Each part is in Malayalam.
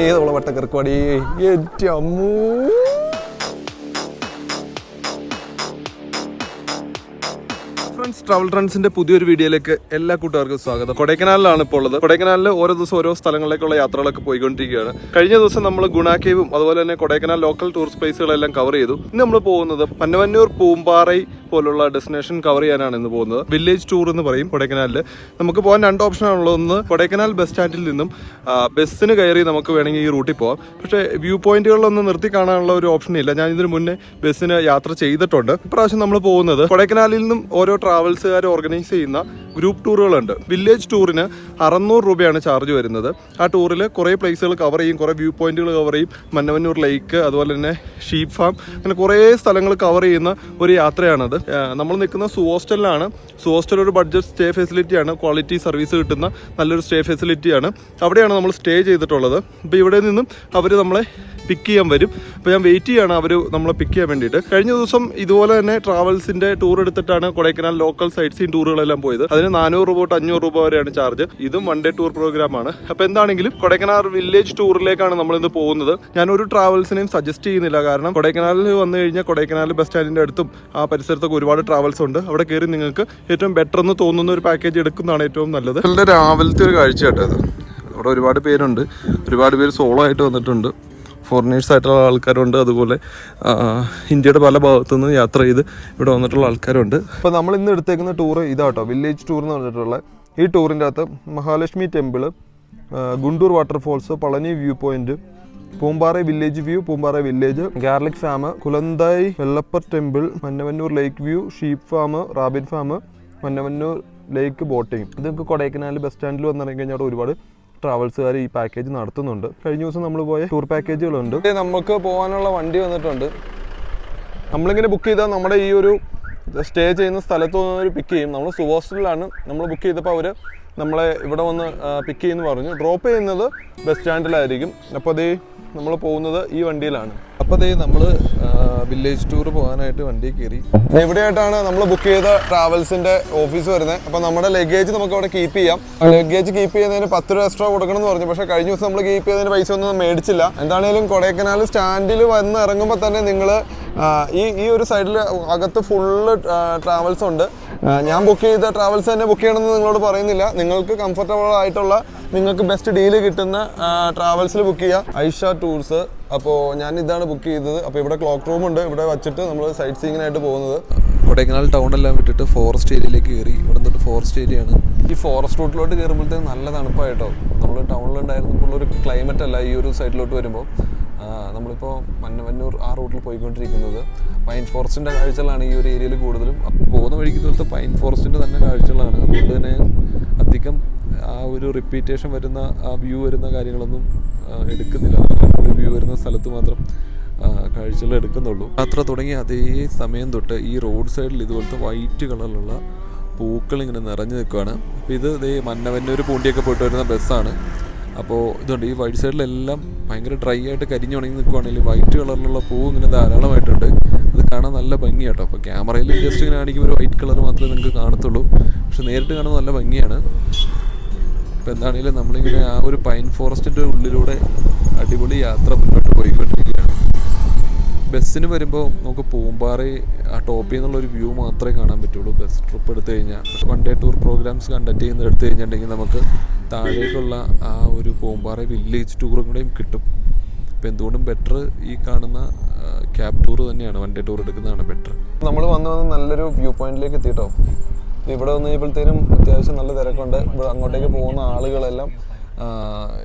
അമ്മേ നമ്മളെ വട്ടക്കറക്കുവാടി അമ്മൂ. ട്രാവൽ ട്രെൻഡ്സിന്റെ പുതിയൊരു വീഡിയോയിലേക്ക് എല്ലാ കൂട്ടുകാർക്കും സ്വാഗതം. കൊടൈക്കനാലിലാണ് ഇപ്പോൾ ഉള്ളത്. കൊടൈക്കനാലിൽ ഓരോ ദിവസം ഓരോ സ്ഥലങ്ങളിലേക്കുള്ള യാത്രകളൊക്കെ പോയിക്കൊണ്ടിരിക്കുകയാണ്. കഴിഞ്ഞ ദിവസം നമ്മൾ ഗുണാക്കേവും അതുപോലെ തന്നെ കൊടൈക്കനാൽ ലോക്കൽ ടൂറിസ്റ്റ് പ്ലേസുകളെല്ലാം കവർ ചെയ്തു. ഇന്ന് നമ്മൾ പോകുന്നത് പന്നവന്നൂർ പൂമ്പാറൈ പോലുള്ള ഡെസ്റ്റിനേഷൻ കവർ ചെയ്യാനാണ് ഇന്ന് പോകുന്നത്. വില്ലേജ് ടൂർ എന്ന് പറയും കൊടൈക്കനാലിൽ നമുക്ക് പോകാൻ രണ്ട് ഓപ്ഷൻ ആണുള്ളത്. ഒന്ന് കൊടൈക്കനാൽ ബസ് സ്റ്റാൻഡിൽ നിന്നും ബസ്സിന് കയറി നമുക്ക് വേണമെങ്കിൽ ഈ റൂട്ടിൽ പോകാം. പക്ഷേ വ്യൂ പോയിന്റുകളിലൊന്നും നിർത്തി കാണാനുള്ള ഒരു ഓപ്ഷൻ ഇല്ല. ഞാൻ ഇതിനു മുന്നേ ബസ്സിന് യാത്ര ചെയ്തിട്ടുണ്ട്. ഇപ്രാവശ്യം നമ്മൾ പോകുന്നത് കൊടൈക്കനാലിൽ നിന്നും ഓരോ ട്രാവൽസുകാർ ഓർഗനൈസ് ചെയ്യുന്ന ഗ്രൂപ്പ് ടൂറുകളുണ്ട് വില്ലേജ് ടൂറിന് അറുന്നൂറ് രൂപയാണ് ചാർജ് വരുന്നത്. ആ ടൂറിൽ കുറേ പ്ലേസുകൾ കവർ ചെയ്യും. കുറേ വ്യൂ പോയിന്റുകൾ കവർ ചെയ്യും. മന്നവന്നൂർ ലേക്ക് അതുപോലെ തന്നെ ഷീപ്പ് ഫാം അങ്ങനെ കുറേ സ്ഥലങ്ങൾ കവർ ചെയ്യുന്ന ഒരു യാത്രയാണത്. നമ്മൾ നിൽക്കുന്ന സു ഹോസ്റ്റലിലാണ് സു ഹോസ്റ്റൽ ഒരു ബഡ്ജറ്റ് സ്റ്റേ ഫെസിലിറ്റിയാണ് ക്വാളിറ്റി സർവീസ് കിട്ടുന്ന നല്ലൊരു സ്റ്റേ ഫെസിലിറ്റിയാണ് അവിടെയാണ് നമ്മൾ സ്റ്റേ ചെയ്തിട്ടുള്ളത്. അപ്പോൾ ഇവിടെ നിന്നും അവർ നമ്മളെ പിക്ക് ചെയ്യാൻ വരും. അപ്പോൾ ഞാൻ വെയിറ്റ് ചെയ്യാണ് അവർ നമ്മളെ പിക്ക് ചെയ്യാൻ വേണ്ടിയിട്ട്. കഴിഞ്ഞ ദിവസം ഇതുപോലെ തന്നെ ട്രാവൽസിന്റെ ടൂർ എടുത്തിട്ടാണ് കൊടൈക്കനാൽ ലോക്കൽ സൈറ്റ് സീൻ ടൂറുകളെല്ലാം പോയത്. അതിന് നാനൂറ് രൂപ തൊട്ട് അഞ്ഞൂറ് രൂപ വരെയാണ് ചാർജ് ഇതും വൺ ഡേ ടൂർ പ്രോഗ്രാം ആണ്. അപ്പോൾ എന്താണെങ്കിലും കൊടൈക്കനാൽ വില്ലേജ് ടൂറിലേക്കാണ് നമ്മൾ ഇന്ന് പോകുന്നത്. ഞാൻ ഒരു ട്രാവൽസിനെയും സജസ്റ്റ് ചെയ്യുന്നില്ല. കാരണം കൊടൈക്കനാലിൽ വന്നു കഴിഞ്ഞാൽ കൊടൈക്കനാൽ ബസ് സ്റ്റാൻഡിന്റെ അടുത്തും ആ പരിസരത്തൊക്കെ ഒരുപാട് ട്രാവൽസ് ഉണ്ട്. അവിടെ കയറി നിങ്ങൾക്ക് ഏറ്റവും ബെറ്റർ എന്ന് തോന്നുന്ന ഒരു പാക്കേജ് എടുക്കുന്നതാണ് ഏറ്റവും നല്ലത്. നല്ല രാവിലത്തെ ഒരു കാഴ്ച കേട്ടോ അവിടെ ഒരുപാട് പേരുണ്ട്. ഒരുപാട് പേര് സോളോ ആയിട്ട് വന്നിട്ടുണ്ട്. ഫോറിനേഴ്സ് ആയിട്ടുള്ള ആൾക്കാരുണ്ട്. അതുപോലെ ഇന്ത്യയുടെ പല ഭാഗത്തു നിന്ന് യാത്ര ചെയ്ത് ഇവിടെ വന്നിട്ടുള്ള ആൾക്കാരുണ്ട്. അപ്പോൾ നമ്മൾ ഇന്ന് എടുത്തേക്കുന്ന ടൂർ ഇതാട്ടോ വില്ലേജ് ടൂർ എന്ന് പറഞ്ഞിട്ടുള്ള ഈ ടൂറിന്റെ അകത്ത് Mahalakshmi temple Guntur waterfalls Palani view point Poombarai village view Poombarai village garlic farm Kuzhanthai Velappar temple Mannavanur lake view sheep farm rabbit farm Mannavanur lake boating ഇത് നമുക്ക് കൊടൈക്കനാൽ ബസ് സ്റ്റാൻഡിൽ വന്നിറങ്ങി കഴിഞ്ഞാൽ ഒരുപാട് ട്രാവൽസുകാർ ഈ പാക്കേജ് നടത്തുന്നുണ്ട്. കഴിഞ്ഞ ദിവസം നമ്മൾ പോയ ടൂർ പാക്കേജുകളുണ്ട് നമുക്ക് പോകാനുള്ള വണ്ടി വന്നിട്ടുണ്ട്. നമ്മളിങ്ങനെ ബുക്ക് ചെയ്താൽ നമ്മുടെ ഈ ഒരു സ്റ്റേ ചെയ്യുന്ന സ്ഥലത്ത് ഒരു പിക്ക് ചെയ്യും. നമ്മൾ സുഹോസ്റ്റലിലാണ് നമ്മൾ ബുക്ക് ചെയ്തപ്പോൾ അവർ നമ്മളെ ഇവിടെ വന്ന് പിക്ക് ചെയ്യുന്നു പറഞ്ഞു. ഡ്രോപ്പ് ചെയ്യുന്നത് ബസ് സ്റ്റാൻഡിലായിരിക്കും അപ്പോൾ അതേ നമ്മൾ പോകുന്നത് ഈ വണ്ടിയിലാണ്. അപ്പോൾ അതേ നമ്മൾ വില്ലേജ് ടൂർ പോകാനായിട്ട് വണ്ടി കയറി. എവിടെയായിട്ടാണ് നമ്മൾ ബുക്ക് ചെയ്ത ട്രാവൽസിന്റെ ഓഫീസ് വരുന്നത് അപ്പോൾ നമ്മുടെ ലഗേജ് നമുക്ക് അവിടെ കീപ്പ് ചെയ്യാം. ലഗേജ് കീപ്പ് ചെയ്യുന്നതിന് പത്ത് രൂപ എക്സ്ട്രാ കൊടുക്കണം എന്ന് പറഞ്ഞു. പക്ഷേ കഴിഞ്ഞ ദിവസം നമ്മൾ കീപ്പ് ചെയ്തതിന് പൈസ ഒന്നും മേടിച്ചില്ല. എന്താണെങ്കിലും കൊടൈക്കനാൽ സ്റ്റാൻഡിൽ വന്ന് ഇറങ്ങുമ്പോൾ തന്നെ നിങ്ങൾ ഈ ഈ ഒരു സൈഡിൽ അകത്ത് ഫുള്ള് ട്രാവൽസ് ഉണ്ട്. ഞാൻ ബുക്ക് ചെയ്ത ട്രാവൽസ് തന്നെ ബുക്ക് ചെയ്യണമെന്ന് നിങ്ങളോട് പറയുന്നില്ല. നിങ്ങൾക്ക് കംഫർട്ടബിൾ ആയിട്ടുള്ള നിങ്ങൾക്ക് ബെസ്റ്റ് ഡീൽ കിട്ടുന്ന ട്രാവൽസിൽ ബുക്ക് ചെയ്യുക ഐഷ ടൂർസ് അപ്പോൾ ഞാൻ ഇതാണ് ബുക്ക് ചെയ്തത്. അപ്പോൾ ഇവിടെ ക്ലോക്ക് റൂം ഉണ്ട്. ഇവിടെ വച്ചിട്ട് നമ്മൾ സൈറ്റ് സീയിങ്ങിനായിട്ട് പോകുന്നത്. കൊടൈക്കനാൽ എല്ലാം വിട്ടിട്ട് ഫോറസ്റ്റ് ഏരിയയിലേക്ക് കയറി. ഇവിടെ നിന്നിട്ട് ഫോറസ്റ്റ് ഏരിയയാണ് ഈ ഫോറസ്റ്റ് റൂട്ടിലോട്ട് കയറുമ്പോഴത്തേക്ക് നല്ല തണുപ്പായിട്ടോ നമ്മൾ ടൗണിലുണ്ടായിരുന്നപ്പോൾ ഒരു ക്ലൈമറ്റ് അല്ല ഈ ഒരു സൈഡിലോട്ട് വരുമ്പോൾ നമ്മളിപ്പോൾ മന്നവന്നൂർ ആ റൂട്ടിൽ പോയിക്കൊണ്ടിരിക്കുന്നത്. പൈൻ ഫോറസ്റ്റിന്റെ കാഴ്ചകളാണ് ഈ ഒരു ഏരിയയിൽ കൂടുതലും. പോകുന്ന വഴിക്ക് തീർത്ത് പൈൻ ഫോറസ്റ്റിന്റെ തന്നെ കാഴ്ചകളാണ്. അതുകൊണ്ട് തന്നെ അധികം ആ ഒരു റിപ്പീറ്റേഷൻ വരുന്ന ആ വ്യൂ വരുന്ന കാര്യങ്ങളൊന്നും എടുക്കുന്നില്ല. ഒരു വ്യൂ വരുന്ന സ്ഥലത്ത് മാത്രം കാഴ്ചകൾ എടുക്കുന്നുള്ളൂ. യാത്ര തുടങ്ങി അതേ സമയം തൊട്ട് ഈ റോഡ് സൈഡിൽ ഇതുപോലത്തെ വൈറ്റ് കളറിലുള്ള പൂക്കൾ ഇങ്ങനെ നിറഞ്ഞു നിൽക്കുകയാണ്. അപ്പോൾ ഇത് ദേ മന്നവന്നൂർ പൂണ്ടിയൊക്കെ പോയിട്ട് വരുന്ന ബസ്സാണ് അപ്പോൾ ഇതുണ്ട് ഈ വൈറ്റ് സൈഡിലെല്ലാം ഭയങ്കര ഡ്രൈ ആയിട്ട് കരിഞ്ഞു ഉണങ്ങി നിൽക്കുവാണെങ്കിൽ വൈറ്റ് കളറിലുള്ള പൂ ഇങ്ങനെ ധാരാളമായിട്ടുണ്ട്. അത് കാണാൻ നല്ല ഭംഗിയാട്ടോ അപ്പോൾ ക്യാമറയിൽ ജസ്റ്റ് ഇങ്ങനെ കാണിക്കുമ്പോൾ ഒരു വൈറ്റ് കളർ മാത്രമേ നിങ്ങൾക്ക് കാണത്തുള്ളൂ. പക്ഷെ നേരിട്ട് കാണാൻ നല്ല ഭംഗിയാണ്. അപ്പോൾ എന്താണെങ്കിലും നമ്മളിങ്ങനെ ആ ഒരു പൈൻ ഫോറസ്റ്റിന്റെ ഉള്ളിലൂടെ അടിപൊളി യാത്ര മുന്നോട്ട് പോയിക്കൊണ്ടിരിക്കുകയാണ്. ബസ്സിന് വരുമ്പോൾ നമുക്ക് പൂമ്പാറി ആ ടോപ്പിൽ നിന്നുള്ള ഒരു വ്യൂ മാത്രമേ കാണാൻ പറ്റുള്ളൂ. ബസ് ട്രിപ്പ് എടുത്തു കഴിഞ്ഞാൽ one day tour programmes conduct ചെയ്യുന്ന എടുത്തു കഴിഞ്ഞിട്ടുണ്ടെങ്കിൽ നമുക്ക് താഴേക്കുള്ള ആ ഒരു പൂമ്പാറ വില്ലേജ് ടൂറും കൂടെയും കിട്ടും. അപ്പോൾ എന്തുകൊണ്ടും ബെറ്റർ ഈ കാണുന്ന ക്യാബ് ടൂർ തന്നെയാണ്. വൺ ഡേ ടൂർ എടുക്കുന്നതാണ് ബെറ്റർ നമ്മൾ വന്ന് വന്ന് നല്ലൊരു വ്യൂ പോയിന്റിലേക്ക് എത്തിയിട്ടോ ഇവിടെ വന്ന് കഴിയുമ്പോഴത്തേനും അത്യാവശ്യം നല്ല തിരക്കുണ്ട്. ഇവിടെ അങ്ങോട്ടേക്ക് പോകുന്ന ആളുകളെല്ലാം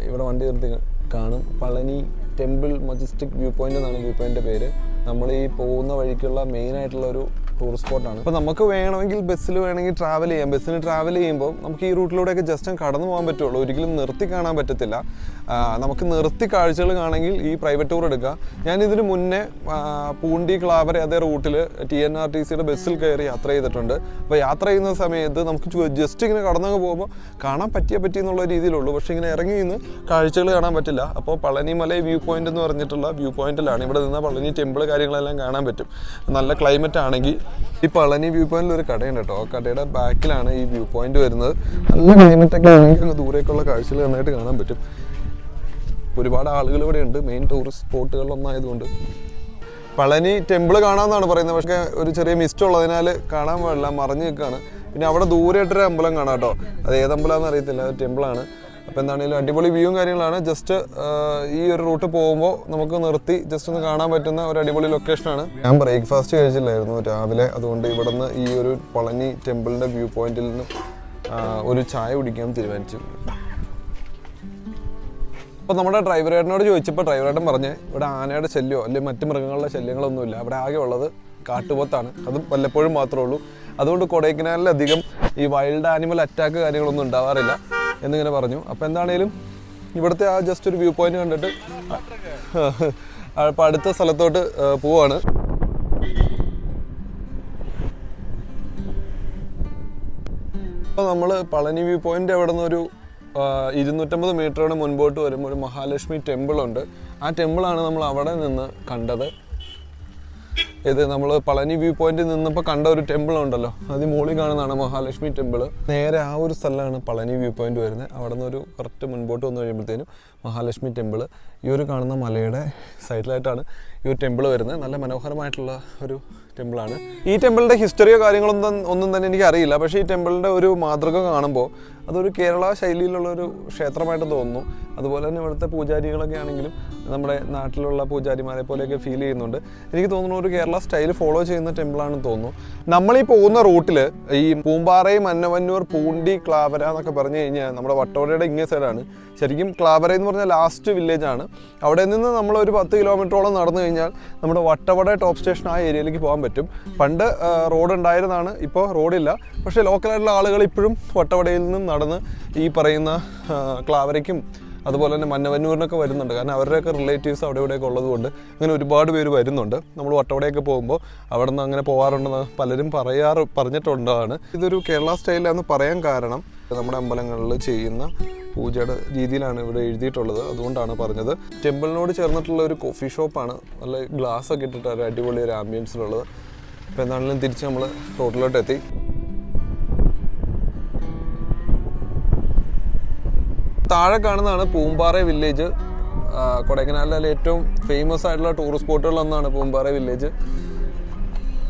ഇവിടെ വണ്ടി നിർത്തി കാണും. Palani temple majestic view point എന്നാണ് വ്യൂ പോയിന്റ് പേര്. നമ്മൾ ഈ പോകുന്ന വഴിക്കുള്ള മെയിൻ ആയിട്ടുള്ള ഒരു ടൂറിസ്റ്റ് സ്പോട്ടാണ് അപ്പോൾ നമുക്ക് വേണമെങ്കിൽ ബസ്സിൽ വേണമെങ്കിൽ ട്രാവൽ ചെയ്യാം. ബസ്സിന് ട്രാവൽ ചെയ്യുമ്പോൾ നമുക്ക് ഈ റൂട്ടിലൂടെയൊക്കെ ജസ്റ്റ് കടന്നു പോകാൻ പറ്റുള്ളൂ. ഒരിക്കലും നിർത്തി കാണാൻ പറ്റത്തില്ല. നമുക്ക് നിർത്തി കാഴ്ചകൾ കാണണമെങ്കിൽ ഈ പ്രൈവറ്റ് ടൂർ എടുക്കുക. ഞാൻ ഇതിന് മുന്നേ പൂണ്ടി ക്ലാവര അതേ റൂട്ടിൽ ടി എൻ ആർ ടി സിയുടെ ബസ്സിൽ കയറി യാത്ര ചെയ്തിട്ടുണ്ട്. അപ്പോൾ യാത്ര ചെയ്യുന്ന സമയത്ത് നമുക്ക് ജസ്റ്റ് ഇങ്ങനെ കടന്നങ്ങ് പോകുമ്പോൾ കാണാൻ പറ്റിയ പറ്റി എന്നുള്ള രീതിയിലുള്ളൂ. പക്ഷേ ഇങ്ങനെ ഇറങ്ങി നിന്ന് കാഴ്ചകൾ കാണാൻ പറ്റില്ല. അപ്പോൾ പളനിമല വ്യൂ പോയിന്റ് എന്ന് പറഞ്ഞിട്ടുള്ള വ്യൂ പോയിന്റിലാണ് ഇവിടെ നിന്ന് പളനി ടെമ്പിൾ കാര്യങ്ങളെല്ലാം കാണാൻ പറ്റും. നല്ല ക്ലൈമറ്റ് ആണെങ്കിൽ ഈ പളനി വ്യൂ പോയിന്റിൽ ഒരു കടയുണ്ട് കേട്ടോ. കടയുടെ ബാക്കിലാണ് ഈ വ്യൂ പോയിന്റ് വരുന്നത്. നല്ല ക്ലൈമറ്റ് ഒക്കെ ആണെങ്കിൽ അങ്ങ് ദൂരേക്കുള്ള കാഴ്ചകൾ നന്നായിട്ട് കാണാൻ പറ്റും. ഒരുപാട് ആളുകൾ ഇവിടെ ഉണ്ട്. മെയിൻ ടൂറിസ്റ്റ് സ്പോട്ടുകളിലൊന്നായതുകൊണ്ട് പളനി ടെമ്പിൾ കാണാമെന്നാണ് പറയുന്നത്. പക്ഷേ ഒരു ചെറിയ മിസ്റ്റ് ഉള്ളതിനാൽ കാണാൻ പാടില്ല. മറിഞ്ഞ് നിൽക്കുകയാണ്. പിന്നെ അവിടെ ദൂരെയായിട്ടൊരു അമ്പലം കാണാം കേട്ടോ. അത് ഏത് അമ്പലമാണെന്ന് അറിയത്തില്ല. അത് ടെമ്പിളാണ് അപ്പോൾ എന്താണെങ്കിലും അടിപൊളി വ്യൂവും കാര്യങ്ങളാണ്. ജസ്റ്റ് ഈ ഒരു റൂട്ട് പോകുമ്പോൾ നമുക്ക് നിർത്തി ജസ്റ്റ് ഒന്ന് കാണാൻ പറ്റുന്ന ഒരു അടിപൊളി ലൊക്കേഷനാണ് ഞാൻ ബ്രേക്ക്ഫാസ്റ്റ് കഴിച്ചില്ലായിരുന്നു രാവിലെ. അതുകൊണ്ട് ഇവിടെ നിന്ന് ഈ ഒരു പളനി ടെമ്പിളിന്റെ വ്യൂ പോയിന്റിൽ നിന്ന് ഒരു ചായ കുടിക്കാൻ തീരുമാനിച്ചു. അപ്പോൾ നമ്മുടെ ഡ്രൈവറേട്ടനോട് ചോദിച്ചപ്പോൾ ഡ്രൈവറേട്ടൻ പറഞ്ഞ് ഇവിടെ ആനയുടെ ശല്യമോ അല്ലെങ്കിൽ മറ്റു മൃഗങ്ങളുടെ ശല്യങ്ങളൊന്നുമില്ല. അവിടെ ആകെ ഉള്ളത് കാട്ടുപോത്താണ്. അതും വല്ലപ്പോഴും മാത്രമേ ഉള്ളൂ. അതുകൊണ്ട് കൊടൈക്കനാലിലധികം ഈ വൈൽഡ് ആനിമൽ അറ്റാക്ക് കാര്യങ്ങളൊന്നും ഉണ്ടാവാറില്ല. എന്നിങ്ങനെ പറഞ്ഞു. അപ്പോൾ എന്താണേലും ഇവിടുത്തെ ആ ജസ്റ്റ് ഒരു വ്യൂ പോയിന്റ് കണ്ടിട്ട് അപ്പോൾ അടുത്ത സ്ഥലത്തോട്ട് പോവാണ്. അപ്പോൾ നമ്മൾ പളനി വ്യൂ പോയിന്റ് എവിടെ നിന്ന് ഒരു ഇരുന്നൂറ്റമ്പത് മീറ്ററോടെ മുൻപോട്ട് വരുമ്പോൾ ഒരു മഹാലക്ഷ്മി ടെമ്പിൾ ഉണ്ട് ആ ടെമ്പിളാണ് നമ്മൾ അവിടെ നിന്ന് കണ്ടത്. ഇത് നമ്മൾ പളനി വ്യൂ പോയിന്റിൽ നിന്നപ്പോൾ കണ്ട ഒരു ടെമ്പിൾ ഉണ്ടല്ലോ. അത് മുകളിൽ കാണുന്നതാണ് മഹാലക്ഷ്മി ടെമ്പിൾ നേരെ ആ ഒരു സ്ഥലമാണ് പളനി വ്യൂ പോയിന്റ് വരുന്നത്. അവിടെ നിന്ന് ഒരു കറക്റ്റ് മുൻപോട്ട് വന്നു കഴിയുമ്പോഴത്തേനും മഹാലക്ഷ്മി ടെമ്പിൾ ഈ ഒരു കാണുന്ന മലയുടെ സൈഡിലായിട്ടാണ് ഈ ഒരു ടെമ്പിൾ വരുന്നത്. നല്ല മനോഹരമായിട്ടുള്ള ഒരു ടെമ്പിളാണ്. ഈ ടെമ്പിളിന്റെ ഹിസ്റ്ററിയോ കാര്യങ്ങളൊന്നും ഒന്നും തന്നെ എനിക്ക് അറിയില്ല പക്ഷേ ഈ ടെമ്പിളിന്റെ ഒരു മാതൃക കാണുമ്പോൾ അതൊരു കേരള ശൈലിയിലുള്ള ഒരു ക്ഷേത്രമായിട്ട് തോന്നുന്നു. അതുപോലെ തന്നെ ഇവിടുത്തെ പൂജാരികളൊക്കെ ആണെങ്കിലും നമ്മുടെ നാട്ടിലുള്ള പൂജാരിമാരെ പോലെയൊക്കെ ഫീൽ ചെയ്യുന്നുണ്ട്. എനിക്ക് തോന്നുന്നു ഒരു കേരള സ്റ്റൈൽ ഫോളോ ചെയ്യുന്ന ടെമ്പിളാണെന്ന് തോന്നുന്നു. നമ്മൾ ഈ പോകുന്ന റൂട്ടിൽ ഈ പൂമ്പാറയും മന്നവന്നൂർ പൂണ്ടി ക്ലാവര എന്നൊക്കെ പറഞ്ഞു കഴിഞ്ഞാൽ നമ്മുടെ വട്ടോടയുടെ ഇങ്ങേ സൈഡാണ് ശരിക്കും ക്ലാവര എന്ന് പറഞ്ഞാൽ ലാസ്റ്റ് വില്ലേജ് ആണ്. അവിടെ നിന്ന് നമ്മൾ ഒരു പത്ത് കിലോമീറ്ററോളം നടന്നു കഴിഞ്ഞാൽ നമ്മുടെ വട്ടവട ടോപ്പ് സ്റ്റേഷൻ ആ ഏരിയയിലേക്ക് പോകാൻ പറ്റും. പണ്ട് റോഡ് ഉണ്ടായിരുന്നതാണ് ഇപ്പോൾ റോഡില്ല പക്ഷേ ലോക്കലായിട്ടുള്ള ആളുകൾ ഇപ്പോഴും വട്ടവടയിൽ നിന്നും നടന്ന് ഈ പറയുന്ന ക്ലാവരയ്ക്കും അതുപോലെ തന്നെ മന്നവന്നൂരിനൊക്കെ വരുന്നുണ്ട്. കാരണം അവരുടെയൊക്കെ റിലേറ്റീവ്സ് അവിടെ ഇവിടെയൊക്കെ ഉള്ളതുകൊണ്ട് അങ്ങനെ ഒരുപാട് പേര് വരുന്നുണ്ട്. നമ്മൾ വട്ടവടയൊക്കെ പോകുമ്പോൾ അവിടെ നിന്ന് അങ്ങനെ പോകാറുണ്ടെന്ന് പലരും പറയാറ് പറഞ്ഞിട്ടുണ്ടാണ്. ഇതൊരു കേരള സ്റ്റൈലാന്ന് പറയാൻ കാരണം നമ്മുടെ അമ്പലങ്ങളിൽ ചെയ്യുന്ന പൂജയുടെ രീതിയിലാണ് ഇവിടെ എഴുതിയിട്ടുള്ളത്. അതുകൊണ്ടാണ് പറഞ്ഞത്. ടെമ്പിളിനോട് ചേർന്നിട്ടുള്ള ഒരു കോഫി ഷോപ്പാണ് നല്ല ഗ്ലാസ് ഒക്കെ ഇട്ടിട്ട് ഒരു അടിപൊളി ഒരു ആംബിയൻസിലുള്ളത് അപ്പോൾ എന്താണെങ്കിലും തിരിച്ച് നമ്മൾ റോഡിലോട്ട് എത്തി താഴെ കാണുന്നതാണ് പൂമ്പാറ വില്ലേജ് കൊടൈക്കനാലിൽ ഏറ്റവും ഫേമസ് ആയിട്ടുള്ള ടൂറിസ്റ്റ് സ്പോട്ടുകളിലൊന്നാണ് പൂമ്പാറ വില്ലേജ്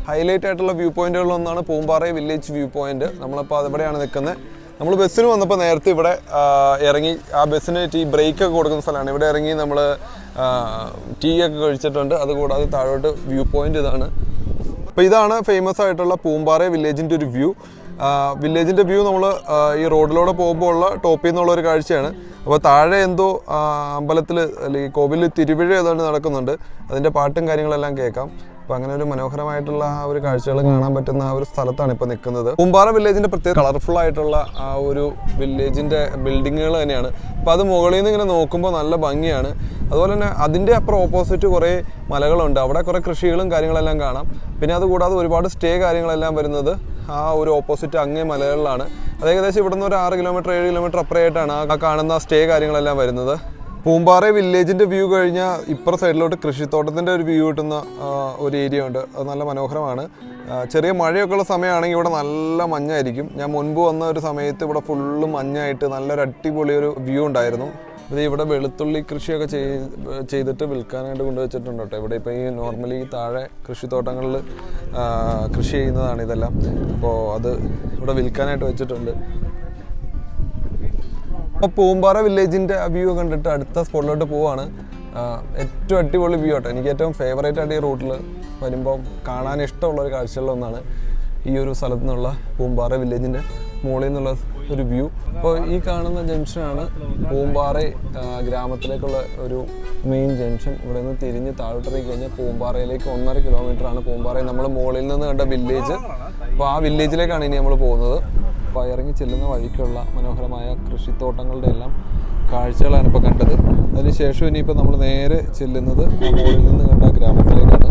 ഹൈലൈറ്റ് ആയിട്ടുള്ള വ്യൂ പോയിന്റുകളിലൊന്നാണ് പൂമ്പാറ വില്ലേജ് വ്യൂ പോയിന്റ് നമ്മളിപ്പോൾ അതിവിടെയാണ് നിൽക്കുന്നത് നമ്മൾ ബസ്സിന് വന്നപ്പോൾ നേരത്തെ ഇവിടെ ഇറങ്ങി ആ ബസ്സിന് ടീ ബ്രേക്ക് ഒക്കെ കൊടുക്കുന്ന സ്ഥലമാണ്. ഇവിടെ ഇറങ്ങി നമ്മൾ ടീ ഒക്കെ കഴിച്ചിട്ടുണ്ട്. അതുകൂടാതെ താഴോട്ട് വ്യൂ പോയിന്റ് ഇതാണ്. അപ്പോൾ ഇതാണ് ഫേമസ് ആയിട്ടുള്ള പൂമ്പാറ വില്ലേജിന്റെ ഒരു വ്യൂ വില്ലേജിന്റെ വ്യൂ നമ്മൾ ഈ റോഡിലൂടെ പോകുമ്പോൾ ഉള്ള ടോപ്പിൽ നിന്നുള്ള ഒരു കാഴ്ചയാണ്. അപ്പോൾ താഴെ എന്തോ അമ്പലത്തിൽ അല്ലെങ്കിൽ കോവിലിൽ തിരുവിഴ ഏതാണ്ട് നടക്കുന്നുണ്ട്. അതിന്റെ പാട്ടും കാര്യങ്ങളെല്ലാം കേൾക്കാം. അപ്പോൾ അങ്ങനെ ഒരു മനോഹരമായിട്ടുള്ള ആ ഒരു കാഴ്ചകൾ കാണാൻ പറ്റുന്ന ആ ഒരു സ്ഥലത്താണ് ഇപ്പോൾ നിൽക്കുന്നത്. കുമ്പാറ വില്ലേജിന്റെ പ്രത്യേക കളർഫുൾ ആയിട്ടുള്ള ആ ഒരു വില്ലേജിന്റെ ബിൽഡിങ്ങുകൾ തന്നെയാണ്. അപ്പോൾ അത് മുകളിൽ നിന്ന് ഇങ്ങനെ നോക്കുമ്പോൾ നല്ല ഭംഗിയാണ്. അതുപോലെ തന്നെ അതിന്റെ അപ്പുറം ഓപ്പോസിറ്റ് കുറേ മലകളുണ്ട്. അവിടെ കുറേ കൃഷികളും കാര്യങ്ങളെല്ലാം കാണാം. പിന്നെ അതുകൂടാതെ ഒരുപാട് സ്റ്റേ കാര്യങ്ങളെല്ലാം വരുന്നത് ആ ഒരു ഓപ്പോസിറ്റ് അങ്ങേ മലകളിലാണ്. അത് ഏകദേശം ഇവിടുന്ന് ഒരു ആറ് കിലോമീറ്റർ ഏഴ് കിലോമീറ്റർ അപ്പുറമായിട്ടാണ് ആ കാണുന്ന സ്റ്റേ കാര്യങ്ങളെല്ലാം വരുന്നത്. പൂമ്പാറ വില്ലേജിന്റെ വ്യൂ കഴിഞ്ഞാൽ ഇപ്പുറ സൈഡിലോട്ട് കൃഷിത്തോട്ടത്തിന്റെ ഒരു വ്യൂ കിട്ടുന്ന ഒരു ഏരിയ ഉണ്ട്. അത് നല്ല മനോഹരമാണ്. ചെറിയ മഴയൊക്കെ ഉള്ള സമയമാണെങ്കിൽ ഇവിടെ നല്ല മഞ്ഞായിരിക്കും. ഞാൻ മുൻപ് വന്ന ഒരു സമയത്ത് ഇവിടെ ഫുള്ള് മഞ്ഞായിട്ട് നല്ലൊരു അടിപൊളി ഒരു വ്യൂ ഉണ്ടായിരുന്നു. ഇത് ഇവിടെ വെളുത്തുള്ളി കൃഷിയൊക്കെ ചെയ്- ചെയ്തിട്ട് വിൽക്കാനായിട്ട് കൊണ്ടുവച്ചിട്ടുണ്ട് കേട്ടോ. ഇവിടെ ഇപ്പോൾ ഈ നോർമലി താഴെ കൃഷിത്തോട്ടങ്ങളിൽ കൃഷി ചെയ്യുന്നതാണ് ഇതെല്ലാം. അപ്പോൾ അത് ഇവിടെ വിൽക്കാനായിട്ട് വെച്ചിട്ടുണ്ട്. അപ്പോൾ പൂമ്പാറ വില്ലേജിന്റെ വ്യൂ കണ്ടിട്ട് അടുത്ത സ്പോട്ടിലോട്ട് പോവാണ്. ഏറ്റവും അടിപൊളി വ്യൂ ആട്ടോ. എനിക്ക് ഏറ്റവും ഫേവറേറ്റ് ആയിട്ട് ഈ റൂട്ടിൽ വരുമ്പോൾ കാണാൻ ഇഷ്ടമുള്ള ഒരു കാഴ്ചകളിലൊന്നാണ് ഈ ഒരു സ്ഥലത്തു നിന്നുള്ള പൂമ്പാറ വില്ലേജിന്റെ മുകളിൽ നിന്നുള്ള ഒരു വ്യൂ. അപ്പോൾ ഈ കാണുന്ന ജംഗ്ഷനാണ് പൂമ്പാറ ഗ്രാമത്തിലേക്കുള്ള ഒരു മെയിൻ ജംഗ്ഷൻ. ഇവിടെ നിന്ന് തിരിഞ്ഞ് താഴോട്ടേക്ക് കഴിഞ്ഞാൽ പൂമ്പാറയിലേക്ക് ഒന്നര കിലോമീറ്റർ ആണ് പൂമ്പാറ. നമ്മൾ മുകളിൽ നിന്ന് കണ്ട വില്ലേജ് അപ്പോൾ ആ വില്ലേജിലേക്കാണ് ഇനി നമ്മൾ പോകുന്നത്. അപ്പോൾ ഇറങ്ങി ചെല്ലുന്ന വഴിക്കുള്ള മനോഹരമായ കൃഷിത്തോട്ടങ്ങളുടെ എല്ലാം കാഴ്ചകളാണ് ഇപ്പോൾ കണ്ടത്. അതിനുശേഷം ഇനിയിപ്പോൾ നമ്മൾ നേരെ ചെല്ലുന്നത് മുകളിൽ നിന്ന് കണ്ട ഗ്രാമത്തിലേക്കാണ്.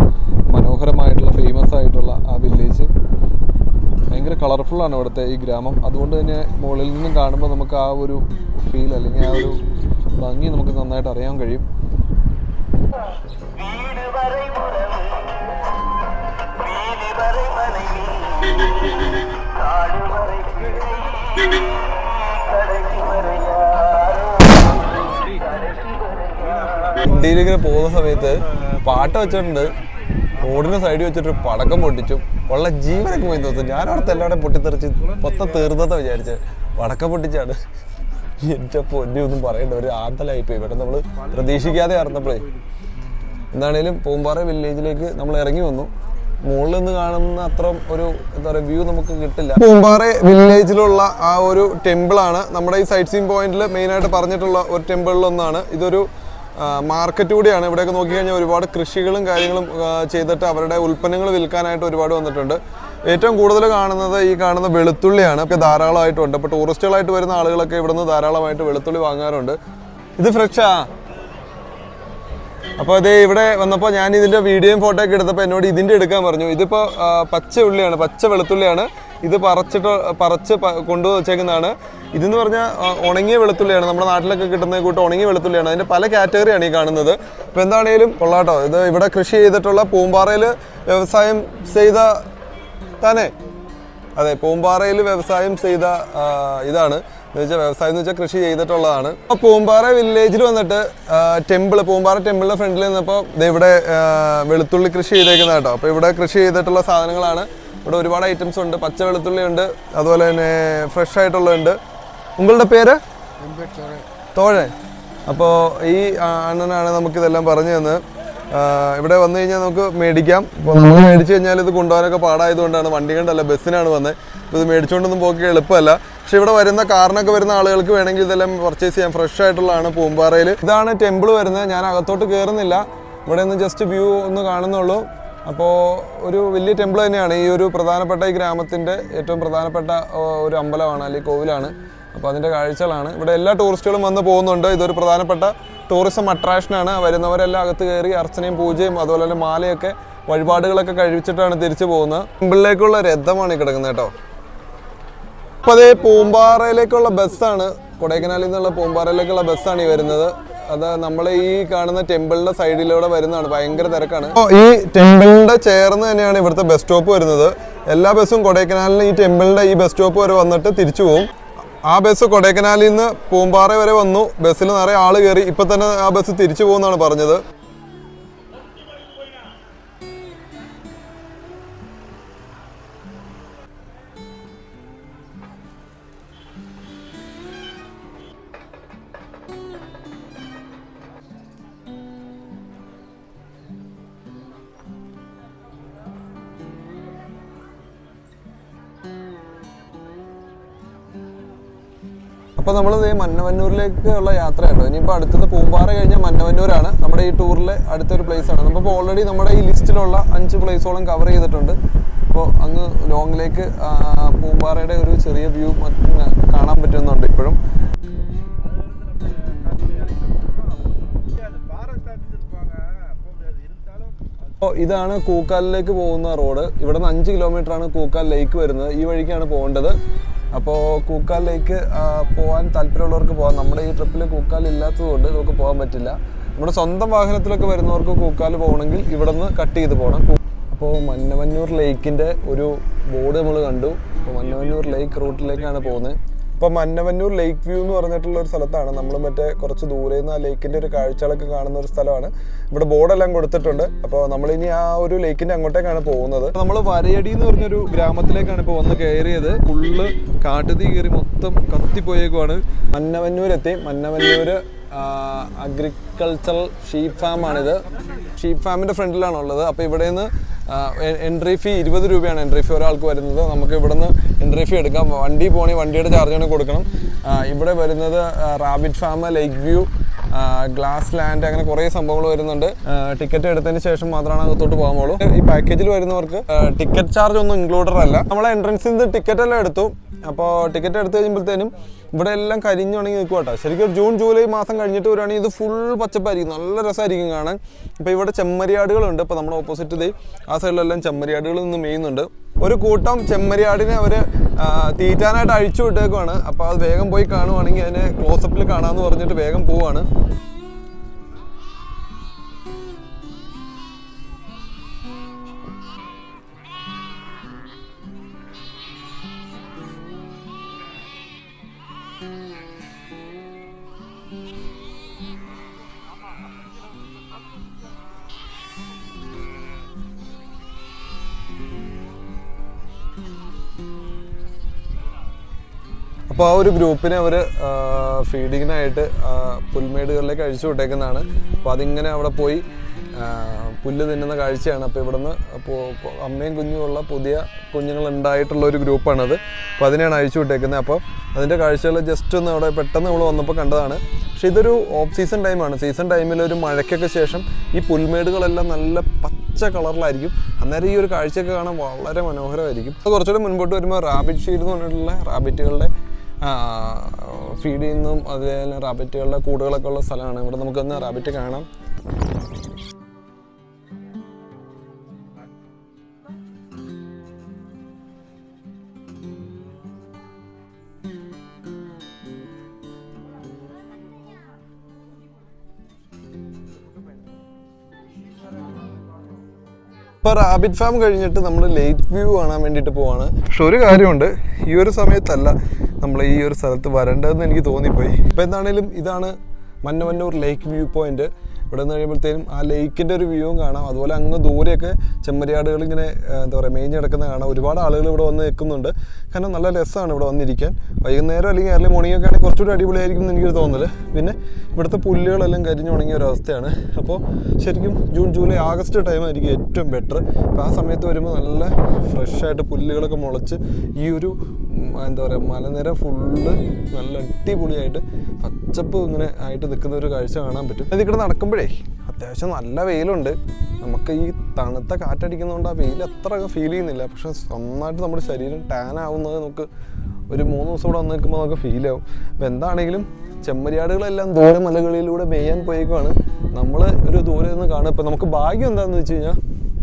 മനോഹരമായിട്ടുള്ള ഫേമസ് ആയിട്ടുള്ള ആ വില്ലേജ് ഭയങ്കര കളർഫുള്ളാണ് ഇവിടുത്തെ ഈ ഗ്രാമം. അതുകൊണ്ട് തന്നെ മുകളിൽ നിന്നും കാണുമ്പോൾ നമുക്ക് ആ ഒരു ഫീൽ അല്ലെങ്കിൽ ആ ഒരു ഭംഗി നമുക്ക് നന്നായിട്ട് അറിയാൻ കഴിയും. ഇന്ത്യയിൽ പോകുന്ന സമയത്ത് പാട്ട് വെച്ചിട്ടുണ്ട്. റോഡിന് സൈഡ് വെച്ചിട്ട് പടക്കം പൊട്ടിച്ചു. ഉള്ള ജീവനൊക്കെ പോയി തോന്നുന്നു. ഞാൻ അവിടെ എല്ലാവരും പൊട്ടിത്തെറിച്ച് മൊത്തം തീർന്നതാ വിചാരിച്ചത് പടക്കം പൊട്ടിച്ചാണ്. എന്റെ പൊന്നി ഒന്നും പറയണ്ട. ഒരു ആന്തലായി പോയി ഇവിടെ നമ്മൾ പ്രതീക്ഷിക്കാതെ അറിഞ്ഞപ്പോഴേ എന്താണേലും പൂമ്പാറ വില്ലേജിലേക്ക് നമ്മൾ ഇറങ്ങി വന്നു. മുകളിൽ നിന്ന് കാണുന്ന അത്ര ഒരു എന്താ പറയുക വ്യൂ നമുക്ക് കിട്ടില്ല. പൂമ്പാറ വില്ലേജിലുള്ള ആ ഒരു ടെമ്പിൾ ആണ് നമ്മുടെ ഈ സൈറ്റ് സീൻ പോയിന്റിൽ മെയിനായിട്ട് പറഞ്ഞിട്ടുള്ള ഒരു ടെമ്പിളിലൊന്നാണ് ഇതൊരു മാർക്കറ്റ് കൂടിയാണ്. ഇവിടെയൊക്കെ നോക്കിക്കഴിഞ്ഞാൽ ഒരുപാട് കൃഷികളും കാര്യങ്ങളും ചെയ്തിട്ട് അവരുടെ ഉൽപ്പന്നങ്ങൾ വിൽക്കാനായിട്ട് ഒരുപാട് വന്നിട്ടുണ്ട്. ഏറ്റവും കൂടുതൽ കാണുന്നത് ഈ കാണുന്ന വെളുത്തുള്ളിയാണ്. ഒക്കെ ധാരാളമായിട്ടുണ്ട് ഇപ്പോൾ ടൂറിസ്റ്റുകളായിട്ട് വരുന്ന ആളുകളൊക്കെ ഇവിടുന്ന് ധാരാളമായിട്ട് വെളുത്തുള്ളി വാങ്ങാറുണ്ട്. ഇത് ഫ്രഷാ അപ്പോൾ അതേ ഇവിടെ വന്നപ്പോൾ ഞാൻ ഇതിന്റെ വീഡിയോയും ഫോട്ടോ ഒക്കെ എടുത്തപ്പോൾ എന്നോട് ഇതിന്റെ എടുക്കാൻ പറഞ്ഞു. ഇതിപ്പോൾ പച്ച ഉള്ളിയാണ് പച്ച വെളുത്തുള്ളിയാണ്. ഇത് പറിച്ചിട്ട് പറിച്ച് കൊണ്ടു വെച്ചേക്കുന്നതാണ് ഇതെന്ന് പറഞ്ഞാൽ ഉണങ്ങിയ വെളുത്തുള്ളിയാണ്. നമ്മുടെ നാട്ടിലൊക്കെ കിട്ടുന്ന കൂട്ട് ഉണങ്ങിയ വെളുത്തുള്ളിയാണ്. അതിന്റെ പല കാറ്റഗറിയാണ് ഈ കാണുന്നത്. അപ്പോൾ എന്താണേലും കൊള്ളാട്ടോ. ഇത് ഇവിടെ കൃഷി ചെയ്തിട്ടുള്ള പൂമ്പാറയിൽ വ്യവസായം ചെയ്ത തന്നെ. അതെ പൂമ്പാറയിൽ വ്യവസായം ചെയ്ത ഇതാണ്. എന്ന് വെച്ചാൽ വ്യവസായം എന്ന് വെച്ചാൽ കൃഷി ചെയ്തിട്ടുള്ളതാണ്. അപ്പോൾ പൂമ്പാറ വില്ലേജിൽ വന്നിട്ട് ടെമ്പിൾ പൂമ്പാറ ടെമ്പിളിന്റെ ഫ്രണ്ടിൽ നിന്നപ്പോൾ ഇവിടെ വെളുത്തുള്ളി കൃഷി ചെയ്തേക്കുന്ന കേട്ടോ. അപ്പോൾ ഇവിടെ കൃഷി ചെയ്തിട്ടുള്ള സാധനങ്ങളാണ്. ഇവിടെ ഒരുപാട് ഐറ്റംസ് ഉണ്ട്. പച്ച വെളുത്തുള്ളി ഉണ്ട് അതുപോലെ തന്നെ ഫ്രഷ് ആയിട്ടുള്ളതുണ്ട്. ഉങ്ങളുടെ പേര്? തോഴൻ. അപ്പോൾ ഈ അണ്ണനാണ് അണ്ണനാണ് നമുക്കിതെല്ലാം പറഞ്ഞു തന്നത് ആ, ഇവിടെ വന്നു കഴിഞ്ഞാൽ നമുക്ക് മേടിക്കാം. അപ്പോൾ നമ്മൾ മേടിച്ചു കഴിഞ്ഞാൽ ഇത് കൊണ്ടുപോകാനൊക്കെ പാടായതുകൊണ്ടാണ്. വണ്ടി കണ്ടല്ല ബസ്സിനാണ് വന്നത് അപ്പോൾ ഇത് മേടിച്ചുകൊണ്ടൊന്നും പോക്കി എളുപ്പമല്ല. പക്ഷെ ഇവിടെ വരുന്ന കാറിനൊക്കെ വരുന്ന ആളുകൾക്ക് വേണമെങ്കിൽ ഇതെല്ലാം പർച്ചേസ് ചെയ്യാം. ഫ്രഷ് ആയിട്ടുള്ളതാണ് പൂമ്പാറയിൽ ഇതാണ് ടെമ്പിൾ വരുന്നത്. ഞാൻ അകത്തോട്ട് കയറുന്നില്ല ഇവിടെ നിന്ന് ജസ്റ്റ് വ്യൂ ഒന്ന് കാണുന്നുള്ളൂ. അപ്പോൾ ഒരു വലിയ ടെമ്പിൾ തന്നെയാണ്. ഈ ഒരു പ്രധാനപ്പെട്ട ഈ ഗ്രാമത്തിന്റെ ഏറ്റവും പ്രധാനപ്പെട്ട ഒരു അമ്പലമാണ് അല്ലെങ്കിൽ കോവിലാണ്. അപ്പോൾ അതിന്റെ കാഴ്ചകളാണ്. ഇവിടെ എല്ലാ ടൂറിസ്റ്റുകളും വന്ന് പോകുന്നുണ്ട്. ഇതൊരു പ്രധാനപ്പെട്ട ടൂറിസം അട്രാക്ഷനാണ്. വരുന്നവരെല്ലാം അകത്ത് കയറി അർച്ചനയും പൂജയും അതുപോലെ തന്നെ മാലയൊക്കെ വഴിപാടുകളൊക്കെ കഴിച്ചിട്ടാണ് തിരിച്ചു പോകുന്നത്. ടെമ്പിളിലേക്കുള്ള രഥമാണ് ഈ കിടക്കുന്നത് കേട്ടോ. അപ്പോൾ അതേ പൂമ്പാറയിലേക്കുള്ള ബസ്സാണ്. കൊടൈക്കനാലിൽ നിന്നുള്ള പൂമ്പാറയിലേക്കുള്ള ബസ്സാണ് ഈ വരുന്നത്. അത് നമ്മൾ ഈ കാണുന്ന ടെമ്പിളിന്റെ സൈഡിലൂടെ വരുന്നതാണ്. ഭയങ്കര തിരക്കാണ്. ഈ ടെമ്പിളിന്റെ ചേർന്ന് തന്നെയാണ് ഇവിടുത്തെ ബസ് സ്റ്റോപ്പ് വരുന്നത്. എല്ലാ ബസ്സും കൊടൈക്കനാലിന് ഈ ടെമ്പിളിന്റെ ഈ ബസ് സ്റ്റോപ്പ് വരെ വന്നിട്ട് തിരിച്ചു പോകും. ആ ബസ് കൊടൈക്കനാലിൽ നിന്ന് പൂമ്പാറ വരെ വന്നു. ബസ്സിൽ നിറയെ ആൾ കയറി. ഇപ്പൊ തന്നെ ആ ബസ് തിരിച്ചു പോകുന്നാണ് പറഞ്ഞത്. അപ്പോൾ നമ്മൾ മന്നവന്നൂരിലേക്ക് ഉള്ള യാത്രയാണ് ഇനിയിപ്പോ അടുത്തത് പൂമ്പാറ കഴിഞ്ഞാൽ മന്നവന്നൂരാണ്. നമ്മുടെ ഈ ടൂറിലെ അടുത്തൊരു place ആണ്. നമ്മൾ ഓൾറെഡി നമ്മുടെ ഈ ലിസ്റ്റിലുള്ള അഞ്ച് പ്ലേസോളം കവർ ചെയ്തിട്ടുണ്ട്. അപ്പോൾ അങ്ങ് ലോങ്ങിലേക്ക് പൂമ്പാറയുടെ ഒരു ചെറിയ വ്യൂ കാണാൻ പറ്റുന്നുണ്ട് ഇപ്പോഴും. അപ്പോൾ ഇതാണ് കൂക്കാലിലേക്ക് പോകുന്ന റോഡ് ഇവിടെ നിന്ന് അഞ്ച് കിലോമീറ്റർ ആണ് കൂക്കാൽ ലേക്ക് വരുന്നത്. ഈ വഴിക്കാണ് പോകേണ്ടത്. അപ്പോൾ കൂക്കാലിലേക്ക് പോകാൻ താല്പര്യമുള്ളവർക്ക് പോകാം നമ്മുടെ ഈ ട്രിപ്പിൽ കൂക്കാൽ ഇല്ലാത്തതുകൊണ്ട് നമുക്ക് പോകാൻ പറ്റില്ല. നമ്മുടെ സ്വന്തം വാഹനത്തിലൊക്കെ വരുന്നവർക്ക് കൂക്കാൽ പോകണമെങ്കിൽ ഇവിടെ നിന്ന് കട്ട് ചെയ്ത് പോകണം അപ്പോൾ മന്നവന്നൂർ ലേക്കിന്റെ ഒരു ബോർഡ് നമ്മൾ കണ്ടു. അപ്പോൾ മന്നവന്നൂർ ലേക്ക് റൂട്ടിലേക്കാണ് പോകുന്നത്. ഇപ്പോൾ മന്നവന്നൂർ ലേക്ക് വ്യൂ എന്ന് പറഞ്ഞിട്ടുള്ള ഒരു സ്ഥലത്താണ്. നമ്മൾ മറ്റേ കുറച്ച് ദൂരെ നിന്ന് ആ ലേക്കിന്റെ ഒരു കാഴ്ചകളൊക്കെ കാണുന്ന ഒരു സ്ഥലമാണ്. ഇവിടെ ബോർഡെല്ലാം കൊടുത്തിട്ടുണ്ട്. അപ്പോൾ ഇനി ആ ഒരു ലേക്കിന്റെ അങ്ങോട്ടേക്കാണ് പോകുന്നത്. നമ്മൾ വരയടി എന്ന് പറഞ്ഞൊരു ഗ്രാമത്തിലേക്കാണ് ഇപ്പോൾ വന്ന് കയറിയത്. ഫുള്ള് കാട്ടുതീ കയറി മൊത്തം കത്തിപ്പോയേക്കുവാണ്. മന്നവന്നൂരെത്തി മന്നവന്നൂര് അഗ്രികൾച്ചറൽ ഷീപ്പ് ഫാം ആണിത്. ഷീപ്പ് ഫാമിന്റെ ഫ്രണ്ടിലാണുള്ളത്. അപ്പോൾ ഇവിടെ നിന്ന് എൻട്രി ഫീ ഇരുപത് രൂപയാണ്. എൻട്രി ഫീ ഒരാൾക്ക് വരുന്നത്. നമുക്ക് ഇവിടെ നിന്ന് എൻട്രി എടുക്കാം. വണ്ടി പോകണമെങ്കിൽ വണ്ടിയുടെ ചാർജ് ആണ് കൊടുക്കണം. ഇവിടെ വരുന്നത് rabbit farm lake view glass land അങ്ങനെ കുറേ സംഭവങ്ങൾ വരുന്നുണ്ട്. ടിക്കറ്റ് എടുത്തതിന് ശേഷം മാത്രമാണ് അകത്തോട്ട് പോകാൻ പോകുള്ളൂ. ഈ പാക്കേജിൽ വരുന്നവർക്ക് ടിക്കറ്റ് ചാർജ് ഒന്നും ഇൻക്ലൂഡഡ് അല്ല. നമ്മളെ എൻട്രൻസിൽ നിന്ന് ടിക്കറ്റ് എല്ലാം എടുത്തു. അപ്പോൾ ടിക്കറ്റ് എടുത്തു കഴിയുമ്പോഴത്തേനും ഇവിടെ എല്ലാം കരിഞ്ഞുണങ്ങി നിൽക്കുക കേട്ടോ. ശരിക്കും ജൂൺ ജൂലൈ മാസം കഴിഞ്ഞിട്ട് വരികയാണെങ്കിൽ ഇത് ഫുൾ പച്ചപ്പായിരിക്കും. നല്ല രസമായിരിക്കും കാണാൻ. ഇപ്പോൾ ഇവിടെ ചെമ്മരിയാടുകളുണ്ട്. ഇപ്പോൾ നമ്മുടെ ഓപ്പോസിറ്റ് ദേ ആ സൈഡിലെല്ലാം ചെമ്മരിയാടുകൾ നിന്ന് മെയ്യുന്നുണ്ട് ഒരു കൂട്ടം ചെമ്മരിയാടിനെ അവർ തീറ്റാനായിട്ട് അഴിച്ചു വിട്ടേക്കുവാണ്. അപ്പോൾ അത് വേഗം പോയി കാണുവാണെങ്കിൽ അതിനെ ക്ലോസപ്പിൽ കാണാമെന്ന് പറഞ്ഞിട്ട് വേഗം പോവാണ്. അപ്പോൾ ആ ഒരു ഗ്രൂപ്പിനെ അവർ ഫീഡിങ്ങിനായിട്ട് പുൽമേടുകളിലേക്ക് അഴിച്ചു വിട്ടേക്കുന്നതാണ്. അപ്പോൾ അതിങ്ങനെ അവിടെ പോയി പുല്ല് തിന്നുന്ന കാഴ്ചയാണ്. അപ്പോൾ ഇവിടുന്ന് അപ്പോൾ അമ്മയും കുഞ്ഞുമുള്ള പുതിയ കുഞ്ഞുങ്ങൾ ഉണ്ടായിട്ടുള്ള ഒരു ഗ്രൂപ്പാണത്. അപ്പോൾ അതിനെയാണ് അഴിച്ചു വിട്ടേക്കുന്നത്. അപ്പോൾ അതിന്റെ കാഴ്ചകൾ ജസ്റ്റ് ഒന്ന് അവിടെ പെട്ടെന്ന് നമ്മൾ വന്നപ്പോൾ കണ്ടതാണ്. പക്ഷേ ഇതൊരു ഓഫ് സീസൺ ടൈമാണ് സീസൺ ടൈമിൽ ഒരു മഴയ്ക്കൊക്കെ ശേഷം ഈ പുൽമേടുകളെല്ലാം നല്ല പച്ച കളറിലായിരിക്കും. അന്നേരം ഈ ഒരു കാഴ്ചയൊക്കെ കാണാൻ വളരെ മനോഹരമായിരിക്കും. അപ്പോൾ കുറച്ചുകൂടെ മുൻപോട്ട് വരുമ്പോൾ റാബിറ്റ് ഷീഡ് എന്ന് പറഞ്ഞിട്ടുള്ള റാബിറ്റുകളുടെ ഫീഡ് ചെയ്യുന്നതും അതുപോലെ റാബിറ്റുകളുടെ കൂടുകളൊക്കെ ഉള്ള സ്ഥലമാണ്. ഇവിടെ നമുക്കൊന്ന് റാബിറ്റ് കാണാം. ഇപ്പോൾ റാബിറ്റ് ഫാം കഴിഞ്ഞിട്ട് നമ്മൾ ലേറ്റ് വ്യൂ കാണാൻ വേണ്ടിട്ട് പോവാണ്. പക്ഷെ ഒരു കാര്യമുണ്ട്. ഈ ഒരു സമയത്തല്ല നമ്മൾ ഈ ഒരു സ്ഥലത്ത് വരേണ്ടതെന്ന് എനിക്ക് തോന്നിപ്പോയി. ഇപ്പൊ എന്താണേലും ഇതാണ് മന്നമന്നൂർ ലേക്ക് വ്യൂ പോയിന്റ്. ഇവിടെ നിന്ന് കഴിയുമ്പോഴത്തേനും ആ ലേക്കിന്റെ ഒരു വ്യൂവും കാണാം. അതുപോലെ അങ്ങ് ദൂരെയൊക്കെ ചെമ്മരിയാടുകൾ ഇങ്ങനെ എന്താ പറയുക മേഞ്ഞ് കിടക്കുന്ന കാണാം. ഒരുപാട് ആളുകൾ ഇവിടെ വന്ന് നിൽക്കുന്നുണ്ട്. കാരണം നല്ല രസമാണ് ഇവിടെ വന്നിരിക്കാൻ. വൈകുന്നേരം അല്ലെങ്കിൽ ഏർലി മോർണിംഗ് ഒക്കെ ആണെങ്കിൽ കുറച്ചുകൂടി അടിപൊളിയായിരിക്കും എന്ന് എനിക്കൊരു തോന്നൽ. പിന്നെ ഇവിടുത്തെ പുല്ലുകളെല്ലാം കരിഞ്ഞുണങ്ങിയ ഒരു അവസ്ഥയാണ്. അപ്പോൾ ശരിക്കും ജൂൺ ജൂലൈ ആഗസ്റ്റ് ടൈമായിരിക്കും ഏറ്റവും ബെറ്റർ അപ്പോൾ ആ സമയത്ത് വരുമ്പോൾ നല്ല ഫ്രഷായിട്ട് പുല്ലുകളൊക്കെ മുളച്ച് ഈ ഒരു എന്താ പറയുക മലനിര ഫുള്ള് നല്ല അടിപൊളിയായിട്ട് പച്ചപ്പ് ഇങ്ങനെ ആയിട്ട് നിൽക്കുന്ന ഒരു കാഴ്ച കാണാൻ പറ്റും. അത് ഇവിടെ നടക്കുമ്പോഴേ അത്യാവശ്യം നല്ല വെയിലുണ്ട്. നമുക്ക് ഈ തണുത്ത കാറ്റടിക്കുന്നതുകൊണ്ട് ആ വെയിൽ അത്ര ഫീൽ ചെയ്യുന്നില്ല. പക്ഷെ നന്നായിട്ട് നമ്മുടെ ശരീരം ടാൻ ആവുന്നത് നമുക്ക് ഒരു മൂന്ന് ദിവസം ഇവിടെ വന്ന് നിൽക്കുമ്പോൾ നമുക്ക് ഫീൽ ആവും. അപ്പോൾ എന്താണെങ്കിലും ചെമ്മരിയാടുകളെല്ലാം ദൂരെ മലകളിലൂടെ മേയാൻ പോയേക്കുവാണ്. നമ്മൾ ഒരു ദൂരെ നിന്ന് കാണുക ഇപ്പോൾ നമുക്ക് ഭാഗ്യം എന്താണെന്ന് വെച്ച് കഴിഞ്ഞാൽ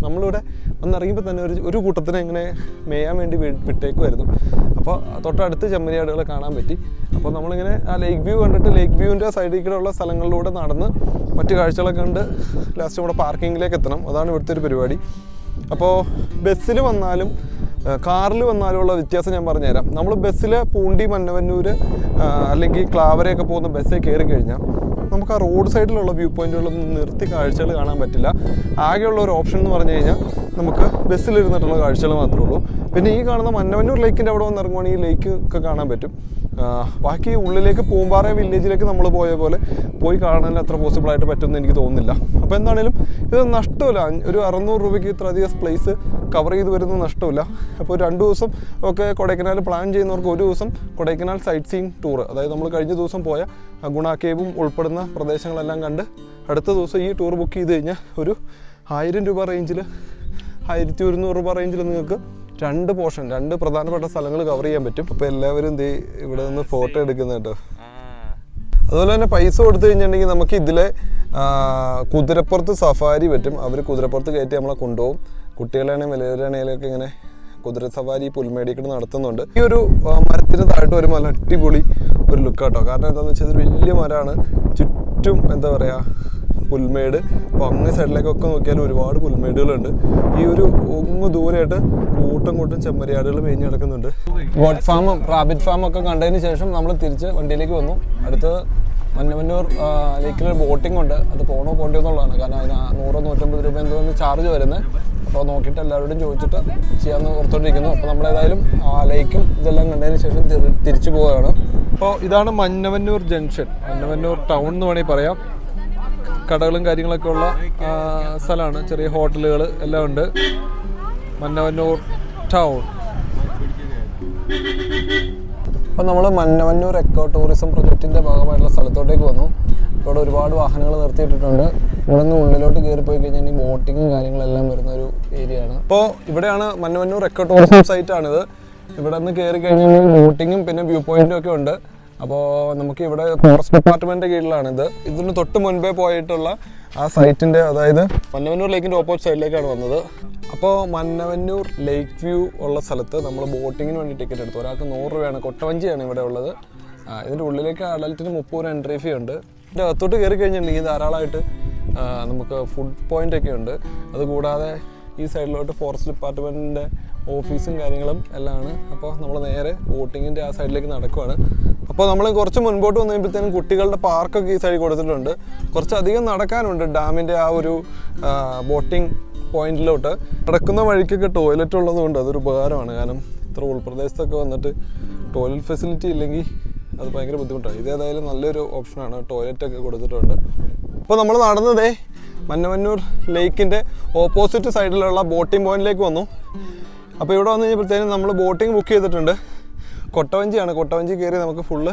നമ്മളിവിടെ വന്നിറങ്ങിയപ്പോൾ തന്നെ ഒരു ഒരു കൂട്ടത്തിനെ ഇങ്ങനെ മേയാൻ വേണ്ടി വിട്ടേക്കുമായിരുന്നു അപ്പോൾ തൊട്ടടുത്ത് ചെമ്മരിയാടുകളെ കാണാൻ പറ്റി. അപ്പോൾ നമ്മളിങ്ങനെ ആ ലേക്ക് വ്യൂ കണ്ടിട്ട് ലേക്ക് വ്യൂവിന്റെ സൈഡിൽ കൂടെ ഉള്ള സ്ഥലങ്ങളിലൂടെ നടന്ന് മറ്റു കാഴ്ചകളൊക്കെ കണ്ട് ലാസ്റ്റ് നമ്മുടെ പാർക്കിങ്ങിലേക്ക് എത്തണം. അതാണ് ഇവിടുത്തെ ഒരു പരിപാടി. അപ്പോൾ ബസ്സിൽ വന്നാലും കാറിൽ വന്നാലും ഉള്ള വ്യത്യാസം ഞാൻ പറഞ്ഞുതരാം. നമ്മൾ ബസ്സിൽ പൂണ്ടി മന്നവന്നൂർ അല്ലെങ്കിൽ ക്ലാവരയൊക്കെ പോകുന്ന ബസ്സിൽ കയറി കഴിഞ്ഞാൽ നമുക്ക് ആ റോഡ് സൈഡിലുള്ള വ്യൂ പോയിന്റുകളൊന്നും നിർത്തി കാഴ്ചകൾ കാണാൻ പറ്റില്ല. ആകെയുള്ള ഒരു ഓപ്ഷൻ എന്ന് പറഞ്ഞു കഴിഞ്ഞാൽ നമുക്ക് ബസ്സിലിരുന്നിട്ടുള്ള കാഴ്ചകൾ മാത്രമേ ഉള്ളൂ. പിന്നെ ഈ കാണുന്ന മന്നവന്നൂർ ലേക്കിന്റെ അവിടെ വന്ന് ഇറങ്ങുവാണെങ്കിൽ ഈ ലേക്ക് ഒക്കെ കാണാൻ പറ്റും. ബാക്കി ഉള്ളിലേക്ക് പൂമ്പാറ വില്ലേജിലേക്ക് നമ്മൾ പോയ പോലെ പോയി കാണാൻ അത്ര പോസിബിൾ ആയിട്ട് പറ്റുമെന്ന് എനിക്ക് തോന്നുന്നില്ല. അപ്പോൾ എന്താണേലും ഇത് നഷ്ടമല്ല. ഒരു അറുന്നൂറ് രൂപയ്ക്ക് ഇത്ര അധികം പ്ലേസ് കവർ ചെയ്ത് വരുന്ന നഷ്ടമില്ല. അപ്പോൾ രണ്ട് ദിവസം ഒക്കെ കൊടൈക്കനാൽ പ്ലാൻ ചെയ്യുന്നവർക്ക് ഒരു ദിവസം കൊടൈക്കനാൽ സൈറ്റ് സീയിങ് ടൂർ അതായത് നമ്മൾ കഴിഞ്ഞ ദിവസം പോയ ഗുണാക്കേവും ഗുണ കേവും ഉൾപ്പെടുന്ന പ്രദേശങ്ങളെല്ലാം കണ്ട് അടുത്ത ദിവസം ഈ ടൂർ ബുക്ക് ചെയ്ത് കഴിഞ്ഞാൽ ഒരു ആയിരം രൂപ റേഞ്ചിൽ ആയിരത്തി ഒരുന്നൂറ് രൂപ റേഞ്ചിൽ നിങ്ങൾക്ക് രണ്ട് പോർഷൻ രണ്ട് പ്രധാനപ്പെട്ട സ്ഥലങ്ങൾ കവർ ചെയ്യാൻ പറ്റും. അപ്പോൾ എല്ലാവരും ദേ ഇവിടെ നിന്ന് ഫോട്ടോ എടുക്കുന്ന കേട്ടോ. അതുപോലെ തന്നെ പൈസ കൊടുത്തു കഴിഞ്ഞിട്ടുണ്ടെങ്കിൽ നമുക്ക് ഇതിലെ കുതിരപ്പുറത്ത് സഫാരി പറ്റും. അവർ കുതിരപ്പുറത്ത് കയറ്റി നമ്മളെ കൊണ്ടുപോകും. കുട്ടികളാണെങ്കിലും വലിയവരാണെങ്കിലും ഒക്കെ ഇങ്ങനെ കുതിര സവാരി പുൽമേടിക്കട് നടത്തുന്നുണ്ട്. ഈ ഒരു മരത്തിന് താഴോട്ട് വരുമ്പോൾ നല്ല അടിപൊളി ഒരു ലുക്ക് കേട്ടോ കാരണം എന്താണെന്ന് വെച്ചാൽ വലിയ മരമാണ്. ചുറ്റും എന്താ പറയുക പുൽമേട്. അപ്പോൾ അങ്ങ് സൈഡിലേക്കൊക്കെ നോക്കിയാലും ഒരുപാട് പുൽമേടുകളുണ്ട്. ഈ ഒരു ഒന്ന് ദൂരെയായിട്ട് കൂട്ടം കൂട്ടം ചെമ്മരിയാടുകൾ മേഞ്ഞ് കിടക്കുന്നുണ്ട്. ഗോഡ് ഫാമും റാബിറ്റ് ഫാമും ഒക്കെ കണ്ടതിന് ശേഷം നമ്മൾ തിരിച്ച് വണ്ടിയിലേക്ക് വന്നു. അടുത്ത് മന്നമന്നൂർ ലേക്കിലൊരു ബോട്ടിംഗ് ഉണ്ട്. അത് പോണോ പോണ്ടോ എന്നുള്ളതാണ് കാരണം അതിന് നൂറോ നൂറ്റമ്പത് രൂപ എന്തോന്ന് ചാർജ് വരുന്നത്. അപ്പോൾ നോക്കിയിട്ട് എല്ലാവരോടും ചോദിച്ചിട്ട് ചെയ്യാമെന്ന് ഓർത്തോണ്ടിരിക്കുന്നു. അപ്പോൾ നമ്മളേതായാലും ആ ലേക്കും ഇതെല്ലാം കണ്ടതിന് ശേഷം തിരിച്ചു പോവുകയാണ്. അപ്പോൾ ഇതാണ് മന്നവന്നൂർ ജംഗ്ഷൻ. മന്നവന്നൂർ ടൗൺ എന്ന് വേണമെങ്കിൽ പറയാം. കടകളും കാര്യങ്ങളൊക്കെ ഉള്ള സ്ഥലമാണ്. ചെറിയ ഹോട്ടലുകൾ എല്ലാം ഉണ്ട്. മന്നവന്നൂർ ടൗൺ. അപ്പോൾ നമ്മൾ മന്നവന്നൂർ എക്കോ ടൂറിസം പ്രൊജക്റ്റിന്റെ ഭാഗമായിട്ടുള്ള സ്ഥലത്തോട്ടേക്ക് വന്നു. ഇവിടെ ഒരുപാട് വാഹനങ്ങൾ നിർത്തിയിട്ടിട്ടുണ്ട്. ഇവിടെ നിന്ന് ഉള്ളിലോട്ട് കയറി പോയി കഴിഞ്ഞാൽ ഈ ബോട്ടിങ്ങും കാര്യങ്ങളെല്ലാം വരുന്ന ഒരു ഏരിയ ആണ്. അപ്പോൾ ഇവിടെയാണ് മന്നവന്നൂർ എക്കോ ടൂറിസം സൈറ്റ് ആണിത് ഇവിടെ നിന്ന് കയറി കഴിഞ്ഞാൽ ബോട്ടിങ്ങും പിന്നെ വ്യൂ പോയിന്റും ഒക്കെ ഉണ്ട്. അപ്പോൾ നമുക്ക് ഇവിടെ ഫോറസ്റ്റ് ഡിപ്പാർട്ട്മെന്റിന്റെ കീഴിലാണിത്. ഇതിന് തൊട്ട് മുൻപേ പോയിട്ടുള്ള ആ സൈറ്റിന്റെ അതായത് മന്നവന്നൂർ ലേക്കിന്റെ ഓപ്പോസിറ്റ് സൈഡിലേക്കാണ് വന്നത്. അപ്പോൾ മന്നവന്നൂർ ലേക്ക് വ്യൂ ഉള്ള സ്ഥലത്ത് നമ്മൾ ബോട്ടിങ്ങിന് വേണ്ടി ടിക്കറ്റ് എടുത്തു. ഒരാൾക്ക് നൂറ് രൂപയാണ്. കൊട്ടവഞ്ചിയാണ് ഇവിടെ ഉള്ളത്. ഇതിന്റെ ഉള്ളിലേക്ക് അഡൽറ്റിന് മുപ്പത് രൂപ എൻട്രി ഫീ ഉണ്ട്. ഇതിന്റെ അകത്തോട്ട് കയറി കഴിഞ്ഞിട്ടുണ്ടെങ്കിൽ ധാരാളമായിട്ട് നമുക്ക് ഫുഡ് പോയിന്റ് ഒക്കെ ഉണ്ട്. അതുകൂടാതെ ഈ സൈഡിലോട്ട് ഫോറസ്റ്റ് ഡിപ്പാർട്ട്മെന്റിന്റെ ഓഫീസും കാര്യങ്ങളും എല്ലാം ആണ് അപ്പോൾ നമ്മൾ നേരെ ബോട്ടിങ്ങിന്റെ ആ സൈഡിലേക്ക് നടക്കുവാണ്. അപ്പോൾ നമ്മൾ കുറച്ച് മുൻപോട്ട് വന്നു കഴിയുമ്പോഴത്തേനും കുട്ടികളുടെ പാർക്കൊക്കെ ഈ സൈഡിൽ കൊടുത്തിട്ടുണ്ട്. കുറച്ചധികം നടക്കാനുണ്ട് ഡാമിന്റെ ആ ഒരു ബോട്ടിംഗ് പോയിന്റിലോട്ട് നടക്കുന്ന വഴിക്കൊക്കെ ടോയ്ലറ്റ് ഉള്ളതുകൊണ്ട് അതൊരു ഉപകാരമാണ്. കാരണം ഇത്ര ഉൾപ്രദേശത്തൊക്കെ വന്നിട്ട് ടോയ്ലറ്റ് ഫെസിലിറ്റി ഇല്ലെങ്കിൽ അത് ഭയങ്കര ബുദ്ധിമുട്ടാണ്. ഇതേതായാലും നല്ലൊരു ഓപ്ഷനാണ് ടോയ്ലറ്റ് ഒക്കെ കൊടുത്തിട്ടുണ്ട്. അപ്പോൾ നമ്മൾ നടന്നതേ മന്നമന്നൂർ ലേക്കിന്റെ ഓപ്പോസിറ്റ് സൈഡിലുള്ള ബോട്ടിംഗ് പോയിന്റിലേക്ക് വന്നു. അപ്പോൾ ഇവിടെ വന്നു കഴിഞ്ഞപ്പോഴത്തേനും നമ്മൾ ബോട്ടിംഗ് ബുക്ക് ചെയ്തിട്ടുണ്ട്. കൊട്ടവഞ്ചിയാണ്. കൊട്ടവഞ്ചി കയറി നമുക്ക് ഫുള്ള്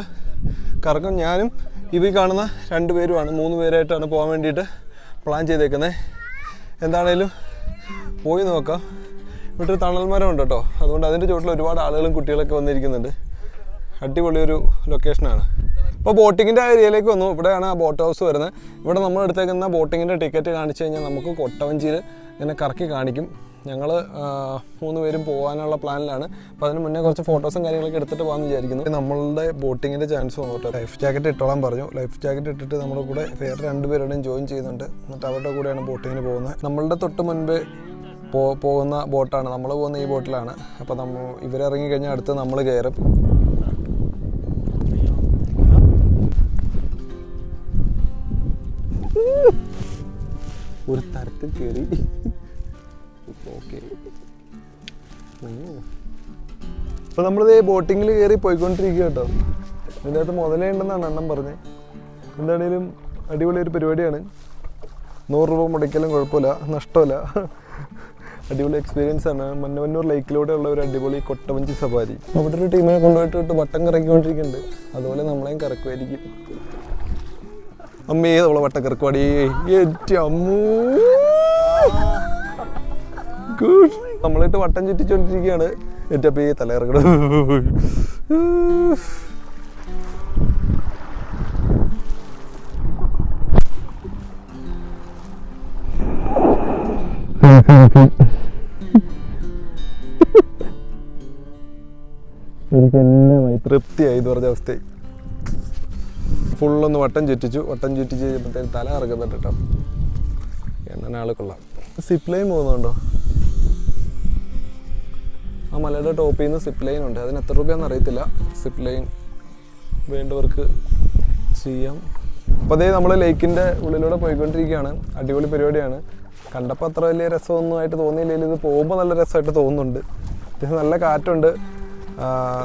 കറക്കം ഞാനും ഇവ കാണുന്ന രണ്ട് പേരുമാണ്. മൂന്ന് പേരായിട്ടാണ് പോകാൻ വേണ്ടിയിട്ട് പ്ലാൻ ചെയ്തേക്കുന്നത് എന്താണേലും പോയി നോക്കാം. ഇവിടെ ഒരു തണൽ മരം ഉണ്ട് കേട്ടോ. അതുകൊണ്ട് അതിന്റെ ചുവട്ടിൽ ഒരുപാട് ആളുകളും കുട്ടികളൊക്കെ വന്നിരിക്കുന്നുണ്ട്. അടിപൊളി ഒരു ലൊക്കേഷനാണ് ഇപ്പോൾ ബോട്ടിങ്ങിന്റെ ഏരിയയിലേക്ക് വന്നു. ഇവിടെയാണ് ആ ബോട്ട് ഹൗസ് വരുന്നത്. ഇവിടെ നമ്മൾ എടുത്തേക്കുന്ന ബോട്ടിങ്ങിന്റെ ടിക്കറ്റ് കാണിച്ചു കഴിഞ്ഞാൽ നമുക്ക് കൊട്ടവഞ്ചിയിൽ ഇങ്ങനെ കറക്കി കാണിക്കും. ഞങ്ങൾ മൂന്ന് പേരും പോകാനുള്ള പ്ലാനിലാണ് അപ്പോൾ അതിന് മുന്നേ കുറച്ച് ഫോട്ടോസും കാര്യങ്ങളൊക്കെ എടുത്തിട്ട് പോകാമെന്ന് വിചാരിക്കുന്നു. നമ്മളുടെ ബോട്ടിങ്ങിന്റെ ചാൻസ് വന്നു കേട്ടോ. ലൈഫ് ജാക്കറ്റ് ഇട്ടോളാൻ പറഞ്ഞു. ലൈഫ് ജാക്കറ്റ് ഇട്ടിട്ട് നമ്മുടെ കൂടെ വേറെ രണ്ടുപേരുടെയും ജോയിൻ ചെയ്യുന്നുണ്ട്. എന്നിട്ട് അവരുടെ കൂടെയാണ് ബോട്ടിങ്ങിന് പോകുന്നത്. നമ്മളുടെ തൊട്ട് മുൻപ് പോകുന്ന ബോട്ടാണ് നമ്മൾ പോകുന്ന ഈ ബോട്ടിലാണ് അപ്പോൾ നമ്മൾ ഇവരിറങ്ങി കഴിഞ്ഞാൽ അടുത്ത് നമ്മൾ കയറും ഒരു തരത്തിൽ കയറി ഓക്കെ അപ്പോൾ നമ്മളിത് ബോട്ടിങ്ങിൽ കയറി പോയിക്കൊണ്ടിരിക്കുക കേട്ടോ. ഇതിന്റെ അകത്ത് മുതലേ ഉണ്ടെന്നാണ് അണ്ണൻ പറഞ്ഞത് എന്താണേലും അടിപൊളി ഒരു പരിപാടിയാണ്. നൂറ് രൂപ മുടക്കലും കുഴപ്പമില്ല നഷ്ടമല്ല. അടിപൊളി എക്സ്പീരിയൻസ് ആണ്. മന്നവന്നൂർ ലേക്കിലൂടെ ഉള്ള ഒരു അടിപൊളി കൊട്ടവഞ്ചി സവാരി. അവിടെ ഒരു ടീമിനെ കൊണ്ടുപോയിട്ട് വട്ടം കറക്കിക്കൊണ്ടിരിക്കുന്നുണ്ട്. അതുപോലെ നമ്മളെയും കറക്കുമായിരിക്കും. അമ്മേ നമ്മളെ വട്ട കറക്കുവാടി ഏറ്റ അമ്മൂ. ഗുഡ്. നമ്മളിട്ട് വട്ടം ചുറ്റിച്ചോണ്ടിരിക്കുകയാണ്. എന്റെ ഈ തലയിറങ്ങണം എനിക്ക് എന്നെ തൃപ്തിയായി എന്ന് പറഞ്ഞ അവസ്ഥയായി. ഫുള്ളൊന്ന് വട്ടം ചുറ്റിച്ചു. വട്ടം ചുറ്റിച്ച് കഴിഞ്ഞപ്പോഴത്തേക്ക് തല ഇറക്കുന്നുണ്ട് കേട്ടോ. എണ്ണ ആൾ കൊള്ളാം. സിപ്പ് ലൈൻ പോകുന്നുണ്ടോ? ആ മലയുടെ ടോപ്പിൽ നിന്ന് സിപ്പ് ലൈൻ ഉണ്ട്. അതിന് എത്ര രൂപയാണെന്ന് അറിയത്തില്ല. സിപ്പ് ലൈൻ വേണ്ടവർക്ക് ചെയ്യാം. അപ്പോൾ അതേ നമ്മൾ ലേക്കിന്റെ ഉള്ളിലൂടെ പോയിക്കൊണ്ടിരിക്കുകയാണ്. അടിപൊളി പരിപാടിയാണ്. കണ്ടപ്പോൾ അത്ര വലിയ രസമൊന്നും ആയിട്ട് തോന്നിയില്ലെങ്കിൽ ഇത് പോകുമ്പോൾ നല്ല രസമായിട്ട് തോന്നുന്നുണ്ട്. നല്ല കാറ്റുണ്ട്.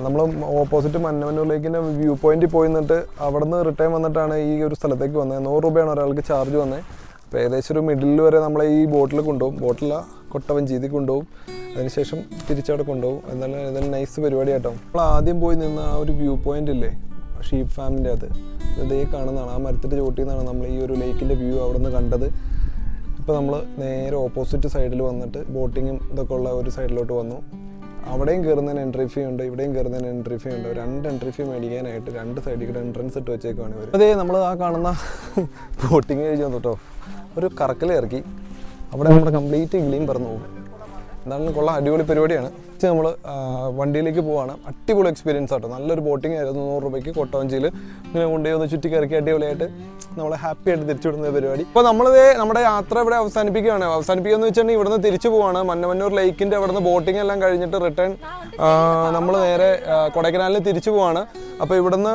നമ്മൾ ഓപ്പോസിറ്റ് മന്നമന്നൂർ ലേക്കിന്റെ വ്യൂ പോയിന്റിൽ പോയി നിന്നിട്ട് അവിടെ നിന്ന് റിട്ടേൺ വന്നിട്ടാണ് ഈ ഒരു സ്ഥലത്തേക്ക് വന്നത്. നൂറ് രൂപയാണ് ഒരാൾക്ക് ചാർജ് വന്നത് അപ്പോൾ ഏകദേശം ഒരു മിഡിൽ വരെ നമ്മളെ ഈ ബോട്ടിൽ കൊണ്ടുപോകും. ബോട്ടില കൊട്ടവഞ്ചീതി കൊണ്ടുപോകും. അതിനുശേഷം തിരിച്ചവിടെ കൊണ്ടുപോകും. എന്നാലും ഏതായാലും നൈസ് പരിപാടി കേട്ടോ നമ്മൾ ആദ്യം പോയി നിന്ന ആ ഒരു വ്യൂ പോയിന്റ് ഇല്ലേ? ഷീപ്പ് ഫാമിന്റെ അത്. ഇതേ കാണുന്നതാണ്. ആ മരത്തിന്റെ ചോട്ടിൽ നിന്നാണ് നമ്മൾ ഈ ഒരു ലേക്കിന്റെ വ്യൂ അവിടെ നിന്ന് കണ്ടത്. ഇപ്പോൾ നമ്മൾ നേരെ ഓപ്പോസിറ്റ് സൈഡിൽ വന്നിട്ട് ബോട്ടിങ്ങും ഇതൊക്കെ ഉള്ള ഒരു സൈഡിലോട്ട് വന്നു. അവിടെയും കയറുന്നതിന് എൻട്രി ഫീ ഉണ്ട് ഇവിടെയും കയറുന്നതിന് എൻട്രി ഫീ ഉണ്ട്. രണ്ട് എൻട്രി ഫീ മേടിക്കാനായിട്ട് രണ്ട് സൈഡിൽ കൂടെ എൻട്രൻസ് ഇട്ട് വെച്ചേക്കുവാണ് ഇവർ അതേ നമ്മൾ ആ കാണുന്ന ബോട്ടിങ് വന്നു കേട്ടോ ഒരു കറക്കൽ ഇറക്കി അവിടെ നമ്മുടെ കംപ്ലീറ്റ് ഇഗ്ലിയും പറന്നു പോകും എന്തായാലും കൊള്ളാം അടിപൊളി പരിപാടിയാണ്. നമ്മൾ വണ്ടിയിലേക്ക് പോവാണ്. അടിപൊളി എക്സ്പീരിയൻസ് ആട്ടോ. നല്ലൊരു ബോട്ടിംഗ് ആയിരുന്നു. നൂറ് രൂപയ്ക്ക് കൊട്ടവഞ്ചിയിൽ ഇങ്ങനെ കൊണ്ടുപോയി ഒന്ന് കയറി അടിപൊളിയായിട്ട് നമ്മളെ ഹാപ്പി ആയിട്ട് തിരിച്ചു വിടുന്ന പരിപാടി. ഇപ്പോൾ നമ്മളിത് നമ്മുടെ യാത്ര ഇവിടെ അവസാനിപ്പിക്കുകയാണ്. അവസാനിപ്പിക്കുക എന്ന് വെച്ചിട്ടുണ്ടെങ്കിൽ ഇവിടുന്ന് തിരിച്ചു പോവാണ്. മന്നമന്നൂർ ലേക്കിന്റെ അവിടുന്ന് ബോട്ടിംഗ് എല്ലാം കഴിഞ്ഞിട്ട് റിട്ടേൺ നമ്മൾ നേരെ കൊടൈക്കനാലിന് തിരിച്ചു പോവാണ്. അപ്പോൾ ഇവിടുന്ന്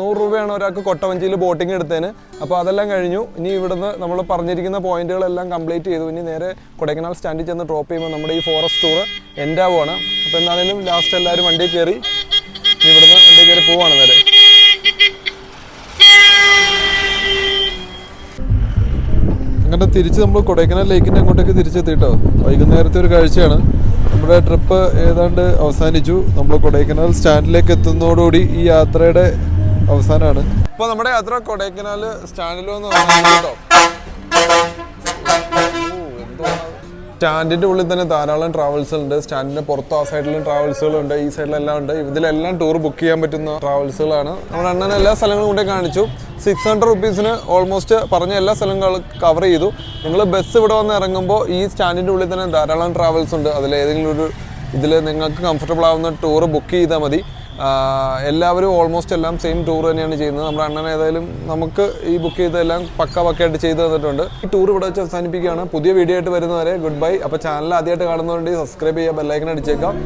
നൂറ് രൂപയാണ് ഒരാൾക്ക് കൊട്ടവഞ്ചിയിൽ ബോട്ടിംഗ് എടുത്തതിന് അപ്പോൾ അതെല്ലാം കഴിഞ്ഞു. ഇനി ഇവിടുന്ന് നമ്മൾ പറഞ്ഞിരിക്കുന്ന പോയിന്റുകളെല്ലാം കംപ്ലീറ്റ് ചെയ്തു. ഇനി നേരെ കൊടൈക്കനാൽ സ്റ്റാൻഡിൽ ചെന്ന് ഡ്രോപ്പ് ചെയ്യുമ്പോൾ നമ്മുടെ ഈ ഫോറസ്റ്റ് ടൂർ എൻഡ് ആവുകയാണ് അപ്പോൾ എന്താണേലും ലാസ്റ്റ് എല്ലാവരും വണ്ടി കയറി ഇവിടുന്ന് വണ്ടി കയറി പോവാണ് നേരെ അങ്ങനെ തിരിച്ച് നമ്മൾ കൊടൈക്കനാൽ ലേക്കിന്റെ അങ്ങോട്ടേക്ക് തിരിച്ചെത്തി കേട്ടോ വൈകുന്നേരത്തെ ഒരു കാഴ്ചയാണ്. നമ്മുടെ ട്രിപ്പ് ഏതാണ്ട് അവസാനിച്ചു. നമ്മൾ കൊടൈക്കനാൽ സ്റ്റാൻഡിലേക്ക് എത്തുന്നതോടുകൂടി ഈ യാത്രയുടെ അവസാനമാണ്. ഇപ്പോൾ നമ്മുടെ യാത്ര കൊടൈക്കനാൽ സ്റ്റാൻഡിൽ പറഞ്ഞു വന്നതാണ് കേട്ടോ സ്റ്റാൻഡിന്റെ ഉള്ളിൽ തന്നെ ധാരാളം ട്രാവൽസ് ഉണ്ട്. സ്റ്റാൻഡിന്റെ പുറത്ത് ആ സൈഡിലും ട്രാവൽസുകളുണ്ട് ഈ സൈഡിലെല്ലാം ഉണ്ട്. ഇതിലെല്ലാം ടൂർ ബുക്ക് ചെയ്യാൻ പറ്റുന്ന ട്രാവൽസുകളാണ് നമ്മുടെ അണ്ണൻ എല്ലാ സ്ഥലങ്ങളും കൊണ്ടേ കാണിച്ചു. സിക്സ് ഹൺഡ്രഡ് റുപ്പീസിന് ഓൾമോസ്റ്റ് പറഞ്ഞ എല്ലാ സ്ഥലങ്ങളും കവർ ചെയ്തു. നിങ്ങൾ ബസ് ഇവിടെ വന്ന് ഇറങ്ങുമ്പോൾ ഈ സ്റ്റാൻഡിന്റെ ഉള്ളിൽ തന്നെ ധാരാളം ട്രാവൽസ് ഉണ്ട്. അതിൽ ഏതെങ്കിലും ഒരു ഇതിൽ നിങ്ങൾക്ക് കംഫർട്ടബിൾ ആവുന്ന ടൂർ ബുക്ക് ചെയ്താൽ മതി. എല്ലാവരും ഓൾമോസ്റ്റ് എല്ലാം സെയിം ടൂർ തന്നെയാണ് ചെയ്യുന്നത്. നമ്മുടെ അണ്ണൻ ഏതായാലും നമുക്ക് ഈ ബുക്ക് ചെയ്തതെല്ലാം പക്ക പക്കയായിട്ട് ചെയ്തു തന്നിട്ടുണ്ട്. ഈ ടൂർ ഇവിടെ വെച്ച് അവസാനിപ്പിക്കുകയാണ്. പുതിയ വീഡിയോ ആയിട്ട് വരുന്നവരെ ഗുഡ് ബൈ അപ്പോൾ ചാനൽ ആദ്യമായിട്ട് കാണുന്നതുകൊണ്ട് സബ്സ്ക്രൈബ് ചെയ്യുക ബെല്ലൈക്കൻ അടിച്ചേക്കാം.